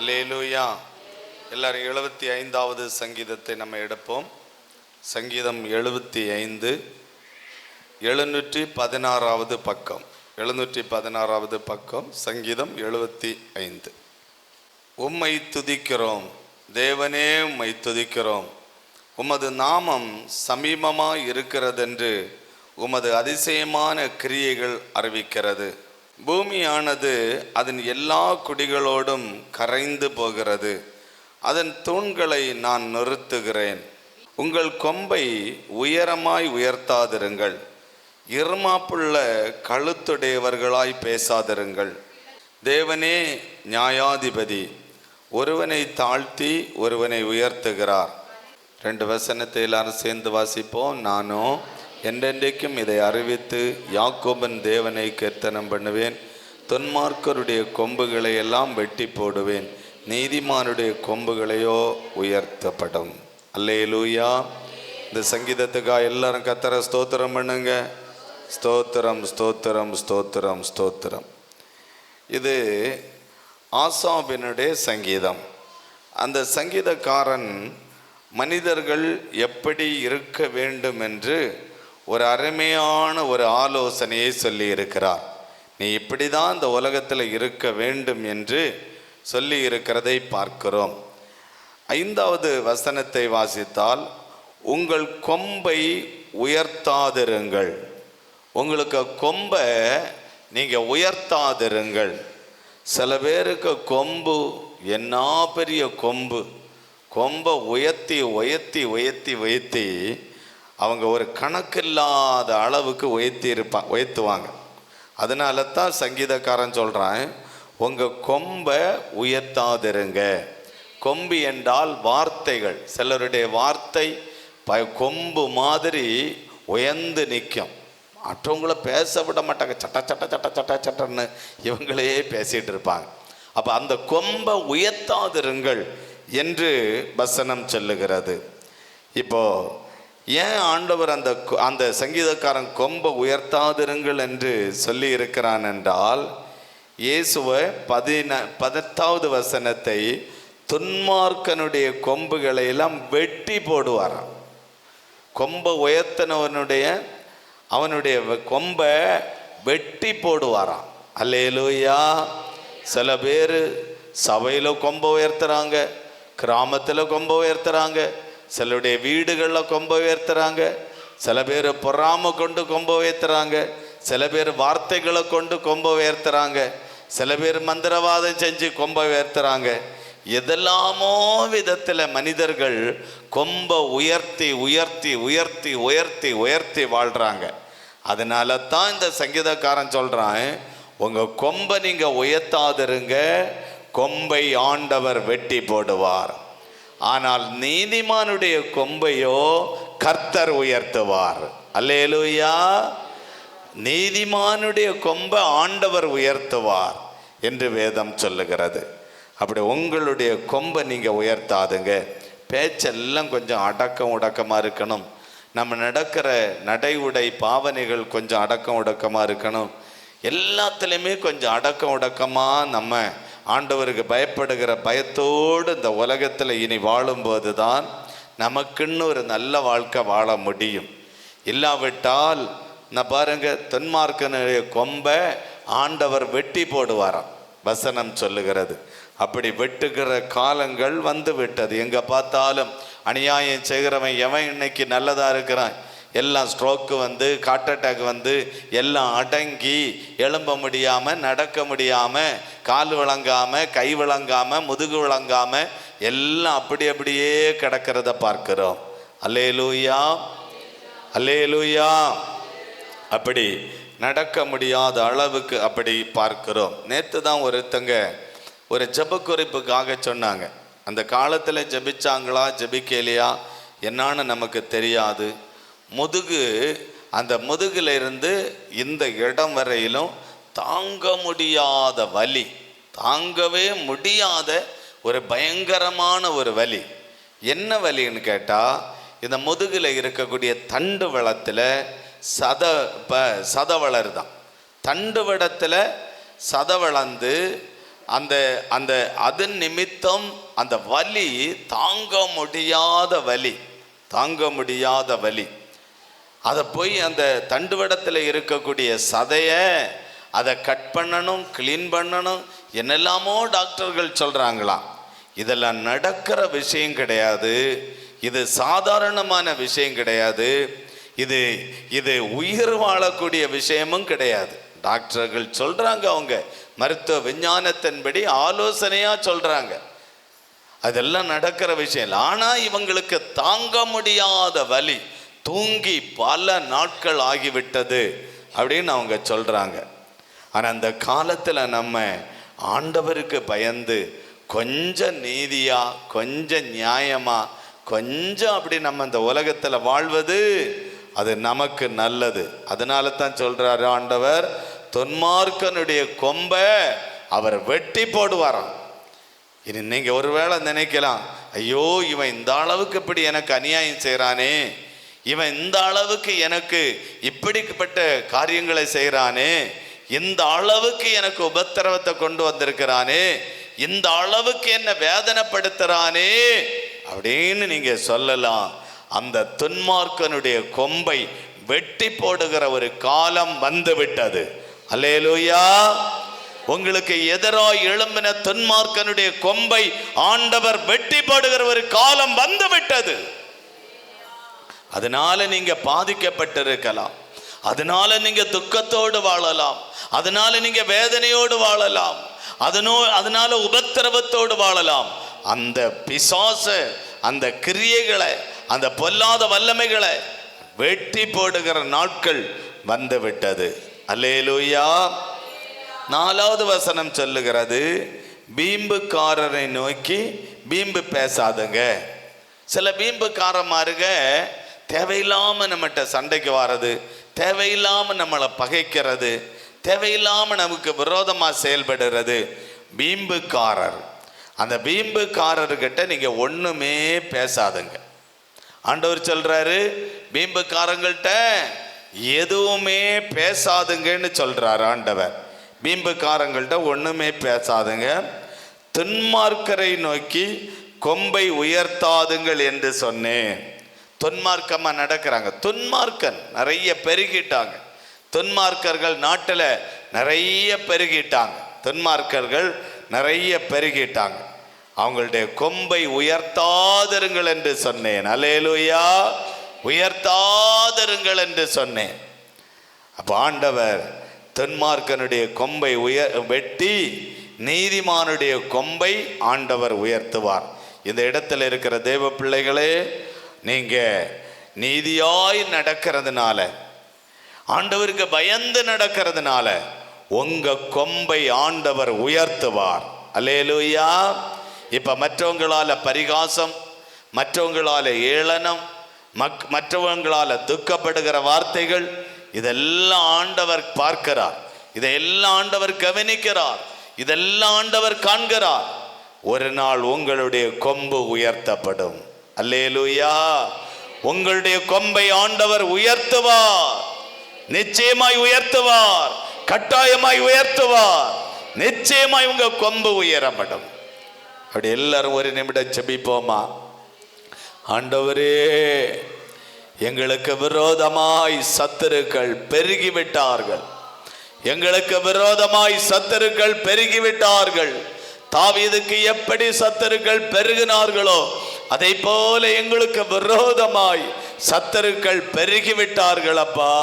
Alleluia எல்லாரும் எழுபத்தி ஐந்தாவது சங்கீதத்தை நம்ம எடுப்போம். சங்கீதம் எழுபத்தி ஐந்து எழுநூற்றி பதினாறாவது பக்கம். எழுநூற்றி பதினாறாவது பக்கம் சங்கீதம் எழுபத்தி ஐந்து. உம்மை துதிக்கிறோம் தேவனே உம்மை துதிக்கிறோம். உமது நாமம் சமீபமாக இருக்கிறதென்று உமது அதிசயமான கிரியைகள் அறிவிக்கிறது. பூமியானது அதன் எல்லா குடிகளோடும் கரைந்து போகிறது. அதன் தூண்களை நான் நிறுத்துகிறேன். உங்கள் கொம்பை உயரமாய் உயர்த்தாதிருங்கள். இருமாப்புள்ள கழுத்துடையவர்களாய் பேசாதிருங்கள். தேவனே நியாயாதிபதி ஒருவனை தாழ்த்தி ஒருவனை உயர்த்துகிறார். ரெண்டு வசனத்தை எல்லாரும் சேர்ந்து வாசிப்போம். நானும் என்றென்றைக்கும் இதை அறிவித்து யாக்கோபன் தேவனை கீர்த்தனம் பண்ணுவேன். தொன்மார்க்கருடைய கொம்புகளை எல்லாம் வெட்டி போடுவேன். நீதிமானுடைய கொம்புகளையோ உயர்த்தப்படும். அல்லேலூயா. இந்த சங்கீதத்துக்காக எல்லாரும் கத்தர ஸ்தோத்திரம் பண்ணுங்க. ஸ்தோத்திரம் ஸ்தோத்திரம் ஸ்தோத்திரம் ஸ்தோத்திரம். இது ஆசாபினுடைய சங்கீதம். அந்த சங்கீதக்காரன் மனிதர்கள் எப்படி இருக்க வேண்டும் என்று ஒரு அருமையான ஒரு ஆலோசனையை சொல்லி இருக்கிறார் நீ இப்படி தான் இந்த உலகத்தில் இருக்க வேண்டும் என்று சொல்லி இருக்கிறதை பார்க்கிறோம். ஐந்தாவது வசனத்தை வாசித்தால் உங்கள் கொம்பை உயர்த்தாதிருங்கள். உங்களுக்கு கொம்பை நீங்கள் உயர்த்தாதிருங்கள். சில பேருக்கு கொம்பு என்ன பெரிய கொம்பு. கொம்பை உயர்த்தி உயர்த்தி உயர்த்தி உயர்த்தி அவங்க ஒரு கணக்கில்லாத அளவுக்கு உயர்த்தி இருப்பான் உயர்த்துவாங்க. அதனால தான் சங்கீதக்காரன் சொல்கிறான் உங்கள் கொம்பை உயர்த்தாதிருங்க. கொம்பு என்றால் வார்த்தைகள். சிலருடைய வார்த்தை ப கொம்பு மாதிரி உயர்ந்து நிற்கும். மற்றவங்கள பேச விட மாட்டாங்க. சட்ட சட்ட சட்ட சட்ட சட்டன்னு இவங்களே பேசிகிட்டு இருப்பாங்க. அப்போ அந்த கொம்பை உயர்த்தாதிருங்கள் என்று வசனம் சொல்லுகிறது. இப்போது ஏன் ஆண்டவர் அந்த அந்த சங்கீதக்காரன் கொம்பை உயர்த்தாதிருங்கள் என்று சொல்லி இருக்கிறான் என்றால் இயேசுவை பதின பதத்தாவது வசனத்தை துன்மார்க்கனுடைய கொம்புகளை எல்லாம் வெட்டி போடுவாராம். கொம்பை உயர்த்தினவனுடைய அவனுடைய கொம்பை வெட்டி போடுவாராம். அல்லேலூயா. சில பேர் சபையில் கொம்பை உயர்த்துறாங்க கிராமத்தில் கொம்பை உயர்த்துறாங்க சிலருடைய வீடுகளில் கொம்ப உயர்த்துறாங்க. சில பேர் பொறாம கொண்டு கொம்ப உயர்த்துறாங்க. சில பேர் வார்த்தைகளை கொண்டு கொம்பை உயர்த்துறாங்க. சில பேர் மந்திரவாதம் செஞ்சு கொம்பை உயர்த்துறாங்க. எதெல்லாமோ விதத்தில் மனிதர்கள் கொம்பை உயர்த்தி உயர்த்தி உயர்த்தி உயர்த்தி உயர்த்தி வாழ்கிறாங்க அதனால தான் இந்த சங்கீதக்காரன் சொல்கிறான் உங்கள் கொம்பை நீங்கள் உயர்த்தாதிருங்க. கொம்பை ஆண்டவர் வெட்டி போடுவார். ஆனால் நீதிமானுடைய கொம்பையோ கர்த்தர் உயர்த்துவார். அல்லேலூயா. நீதிமானுடைய கொம்பை ஆண்டவர் உயர்த்துவார் என்று வேதம் சொல்லுகிறது. அப்படி உங்களுடைய கொம்பை நீங்கள் உயர்த்தாதுங்க. பேச்செல்லாம் கொஞ்சம் அடக்கம் உடக்கமாக இருக்கணும். நம்ம நடக்கிற நடை உடை பாவனைகள் கொஞ்சம் அடக்கம் உடக்கமாக இருக்கணும். எல்லாத்துலேயுமே கொஞ்சம் அடக்கம் உடக்கமாக நம்ம ஆண்டவருக்கு பயப்படுகிற பயத்தோடு இந்த உலகத்தில் இனி வாழும்போது தான் நமக்குன்னு ஒரு நல்ல வாழ்க்கை வாழ முடியும். இல்லாவிட்டால் நான் பாருங்க தென்மார்க்கனுடைய கொம்பை ஆண்டவர் வெட்டி போடுவாராம். வசனம் சொல்லுகிறது. அப்படி வெட்டுகிற காலங்கள் வந்து விட்டது. எங்கே பார்த்தாலும் அநியாயம் செய்கிறவன் எவன் இன்னைக்கு நல்லதாக இருக்கிறான்? எல்லாம் ஸ்ட்ரோக்கு வந்து ஹார்ட் அட்டாக் வந்து எல்லாம் அடங்கி எழும்ப முடியாமல் நடக்க முடியாமல் கால் விளங்காமல் கை விளங்காமல் முதுகு விளங்காமல் எல்லாம் அப்படி அப்படியே கிடக்கிறத பார்க்கிறோம். அல்லேலூயா. அல்லேலூயா. அப்படி நடக்க முடியாத அளவுக்கு அப்படி பார்க்கிறோம். நேற்று தான் ஒருத்தங்க ஒரு ஜெப குறிப்புக்காக சொன்னாங்க. அந்த காலத்தில் ஜெபிச்சாங்களா ஜெபிக்கலையா? என்னான்னு நமக்கு தெரியாது. முதுகு அந்த முதுகிலிருந்து இந்த இடம் வரையிலும் தாங்க முடியாத வலி தாங்கவே முடியாத ஒரு பயங்கரமான ஒரு வலி. என்ன வலின்னு கேட்டால் இந்த முதுகில் இருக்கக்கூடிய தண்டு வளத்தில் சத ப சத வளருதான். தண்டு வடத்தில் சத வளர்ந்து அந்த அந்த அதன் நிமித்தம் அந்த வலி தாங்க முடியாத வலி தாங்க முடியாத வலி. அதை போய் அந்த தண்டுவடத்தில் இருக்கக்கூடிய சதையை அதை கட் பண்ணணும் க்ளீன் பண்ணணும். என்னெல்லாமோ டாக்டர்கள் சொல்கிறாங்களாம் இதெல்லாம் நடக்கிற விஷயம் கிடையாது. இது சாதாரணமான விஷயம் கிடையாது. இது இது உயிர் வாழக்கூடிய விஷயமும் கிடையாது. டாக்டர்கள் சொல்கிறாங்க அவங்க. மருத்துவ விஞ்ஞானத்தின்படி ஆலோசனையாக சொல்கிறாங்க அதெல்லாம் நடக்கிற விஷயம் இல்லை. ஆனால் இவங்களுக்கு தாங்க முடியாத வலி. தூங்கி பல நாட்கள் ஆகிவிட்டது அப்படின்னு அவங்க சொல்கிறாங்க ஆனால் அந்த காலத்தில் நம்ம ஆண்டவருக்கு பயந்து கொஞ்சம் நீதியாக கொஞ்சம் நியாயமாக கொஞ்சம் அப்படி நம்ம இந்த உலகத்தில் வாழ்வது அது நமக்கு நல்லது. அதனால தான் சொல்கிறாரு ஆண்டவர் தொன்மார்க்கனுடைய கொம்பை அவர் வெட்டி போடுவாராம். இனி நீங்கள் ஒருவேளை நினைக்கலாம் ஐயோ இவன் இந்த அளவுக்கு இப்படி எனக்கு அநியாயம் செய்கிறானே இவன் இந்த அளவுக்கு எனக்கு இப்படிப்பட்ட காரியங்களை செய்கிறானே இந்த அளவுக்கு எனக்கு உபத்திரவத்தை கொண்டு வந்திருக்கிறானே இந்த அளவுக்கு என்ன வேதனைப்படுத்துறானே அப்படின்னு நீங்க சொல்லலாம். அந்த துன்மார்க்கனுடைய கொம்பை வெட்டி போடுகிற ஒரு காலம் வந்து விட்டது அல்லேலூயா. உங்களுக்கு எதிராய் எழும்பின துன்மார்க்கனுடைய கொம்பை ஆண்டவர் வெட்டி போடுகிற ஒரு காலம் வந்து விட்டது அதனால நீங்க பாதிக்கப்பட்டிருக்கலாம். அதனால நீங்க துக்கத்தோடு வாழலாம். அதனால நீங்க வேதனையோடு வாழலாம். அதனோ அதனால உபத்திரவத்தோடு வாழலாம். அந்த பிசாச அந்த கிரியைகளை அந்த பொல்லாத வல்லமைகளை வெட்டி போடுகிற நாட்கள் வந்து விட்டது அல்லேலூயா. நாலாவது வசனம் சொல்லுகிறது பீம்புக்காரரை நோக்கி பீம்பு பேசாதுங்க. சில பீம்புக்காரமாருங்க தேவையில்லாமல் நம்மகிட்ட சண்டைக்கு வர்றது தேவையில்லாமல் நம்மளை பகைக்கிறது தேவையில்லாமல் நமக்கு விரோதமாக செயல்படுறது பீம்புக்காரர். அந்த பீம்புக்காரர்கிட்ட நீங்கள் ஒன்றுமே பேசாதுங்க. ஆண்டவர் சொல்கிறாரு பீம்புக்காரங்கள்ட்ட எதுவுமே பேசாதுங்கன்னு சொல்கிறார் ஆண்டவர். பீம்புக்காரங்கள்கிட்ட ஒன்றுமே பேசாதுங்க. துன்மார்க்கரை நோக்கி கொம்பை உயர்த்தாதுங்கள் என்று சொன்னேன். தொன்மார்க்கமாக நடக்கிறாங்க. துன்மார்க்கன் நிறைய பெருகிட்டாங்க. துன்மார்க்கர்கள் நாட்டில் நிறைய பெருகிட்டாங்க. துன்மார்க்கர்கள் நிறைய பெருகிட்டாங்க. அவங்களுடைய கொம்பை உயர்த்தாதருங்கள் என்று சொன்னேன். அலேலுயா உயர்த்தாதருங்கள் என்று சொன்னேன். அப்போ ஆண்டவர் தென்மார்க்கனுடைய கொம்பை உயர் வெட்டி நீதிமானுடைய கொம்பை ஆண்டவர் உயர்த்துவார். இந்த இடத்துல இருக்கிற தேவ பிள்ளைகளே நீங்கள் நீதியாய் நடக்கிறதுனால ஆண்டவருக்கு பயந்து நடக்கிறதுனால உங்கள் கொம்பை ஆண்டவர் உயர்த்துவார். அல்லேலூயா. இப்போ மற்றவங்களால பரிகாசம் மற்றவங்களால ஏளனம் மக் மற்றவங்களால துக்கப்படுகிற வார்த்தைகள் இதெல்லாம் ஆண்டவர் பார்க்கிறார். இதையெல்லாம் ஆண்டவர் கவனிக்கிறார். இதெல்லாம் ஆண்டவர் காண்கிறார். ஒரு நாள் உங்களுடைய கொம்பு உயர்த்தப்படும். அல்லேலூயா. உங்களுடைய கொம்பை ஆண்டவர் உயர்த்துவார். நிச்சயமாய் உயர்த்துவார். கட்டாயமாய் உயர்த்துவார். நிச்சயமாய் உங்க கொம்பு உயரப்படும். அப்படி எல்லாரும் ஒரு நிமிடம் செபிப்போமா ஆண்டவரே எங்களுக்கு விரோதமாய் சத்துருக்கள் பெருகிவிட்டார்கள். எங்களுக்கு விரோதமாய் சத்துருக்கள் பெருகிவிட்டார்கள். தாவீதுக்கு எப்படி சத்துருக்கள் பெருகினார்களோ அதை போல எங்களுக்கு விரோதமாய் சத்தருக்கள் பெருகிவிட்டார்கள் அப்பா.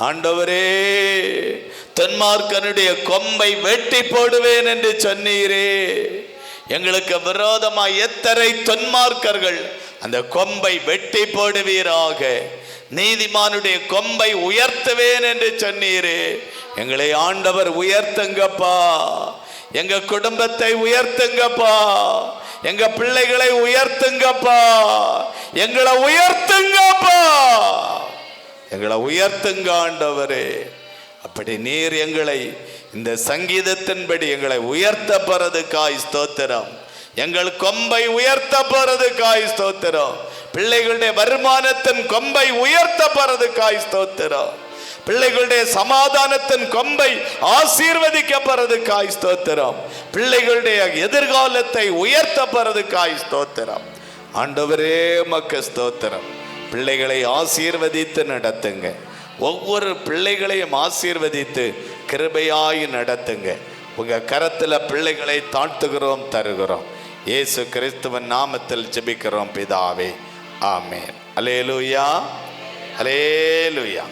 ஆண்டவரே தென்மார்க்கனுடைய கொம்பை வெட்டி போடுவேன் என்று சொன்னீரே. எங்களுக்கு விரோதமாய் எத்தனை தொன்மார்க்கர்கள் அந்த கொம்பை வெட்டி போடுவீராக. நீதிமானுடைய கொம்பை உயர்த்துவேன் என்று சொன்னீரே. எங்களை ஆண்டவர் உயர்த்துங்கப்பா. எங்க குடும்பத்தை உயர்த்துங்கப்பா. எங்க பிள்ளைகளை உயர்த்துங்கப்பா. எங்களை உயர்த்துங்கப்பா. எங்களை உயர்த்துங்க ஆண்டவரே. அப்படி நீர் எங்களை இந்த சங்கீதத்தின்படி எங்களை உயர்த்த போறதுக்காய் ஸ்தோத்திரம். எங்கள் கொம்பை உயர்த்த போறதுக்காய் ஸ்தோத்திரம். பிள்ளைகளுடைய வருமானத்தின் கொம்பை உயர்த்த போறதுக்காய் ஸ்தோத்திரம். பிள்ளைகளுடைய சமாதானத்தின் கொம்பை ஆசீர்வதிக்கப்படுறதுக்காய் ஸ்தோத்திரம். பிள்ளைகளுடைய எதிர்காலத்தை உயர்த்தப்படுறதுக்காய் ஸ்தோத்திரம். ஆண்டவரே மக்க ஸ்தோத்திரம். பிள்ளைகளை ஆசீர்வதித்து நடத்துங்க. ஒவ்வொரு பிள்ளைகளையும் ஆசீர்வதித்து கிருபையாய் நடத்துங்க. உங்க கரத்துல பிள்ளைகளை தாழ்த்துகிறோம் தருகிறோம். இயேசு கிறிஸ்துவன் நாமத்தில் ஜெபிக்கிறோம் பிதாவே. ஆமேன். Alleluia alleluia